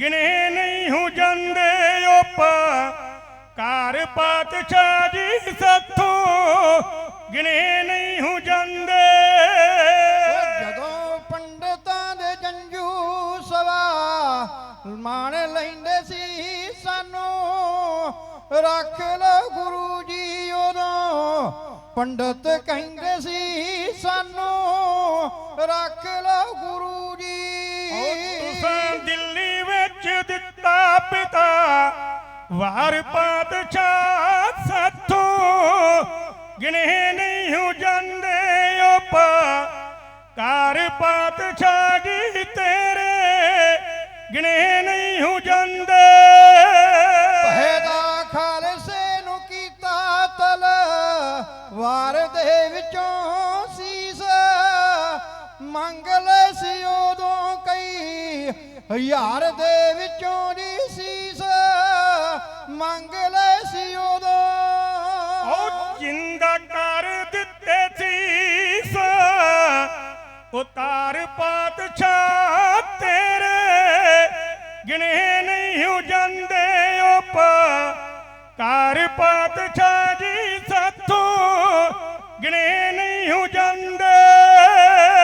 ਗਿਣੇ ਨਹੀਂ ਹੋ ਜਾਂਦੇ ਉਪ। ਕਾਰ ਪਾਤਸ਼ਾਹ ਜੀ ਸੱਥੋਂ ਗਿਣੇ ਨਹੀਂ ਹੋ ਜਾਂਦੇ। ਜਦੋਂ ਪੰਡਤਾਂ ਦੇ ਜੰਜੂ ਸਵਾ ਮਾਣ ਲੈਂਦੇ ਸੀ ਸਾਨੂੰ ਰੱਖ ਲਓ ਗੁਰੂ ਜੀ ਉਦੋਂ। ਪੰਡਤ ਕਹਿੰਦੇ ਸੀ ਸਾਨੂੰ ਰੱਖ ਲਓ ਗੁਰੂ ਜੀ। ਤੁਸਾਂ ਦਿੱਲੀ ਵਾਰ ਪਾਤਸ਼ਾਹ ਸਾਥੋਂ ਗਿਣੇ ਨਹੀਂ ਹੋ ਜਾਂਦੇ ਉਪ ਕਾਰ ਪਾਤਸ਼ਾਹ ਜੀ ਤੇਰੇ ਗਿਣੇ ਨਹੀਂ ਹੋ ਜਾਂਦੇ ਪਹਿਦਾ ਖਾਲਸੇ ਨੂੰ ਕੀਤਾ ਤਲ, ਵਾਰ ਦੇ ਵਿੱਚੋਂ ਸੀਸ। ਮੰਗ ਲੈ ਸੀ ਉਦੋਂ ਕਈ, ਹਜ਼ਾਰ ਦੇ ਵਿੱਚੋਂ ਜੀ ਸੀ ਮੰਗ ਲੈ ਸੀ ਉਦੋਂ ਉਹ ਜਿੰਦਾ ਕਰ ਦਿੱਤੇ ਸੀਸ ਉਤਾਰ ਪਾਤਸ਼ਾਹ ਤੇਰੇ ਗਿਣੇ ਨਹੀਂ ਹੋ ਜਾਂਦੇ ਉਪ। ਕਾਰ ਪਾਤਸ਼ਾਹ ਜੀ ਸਾਥੋਂ ਗਿਣੇ ਨਹੀਂ ਹੋ ਜਾਂਦੇ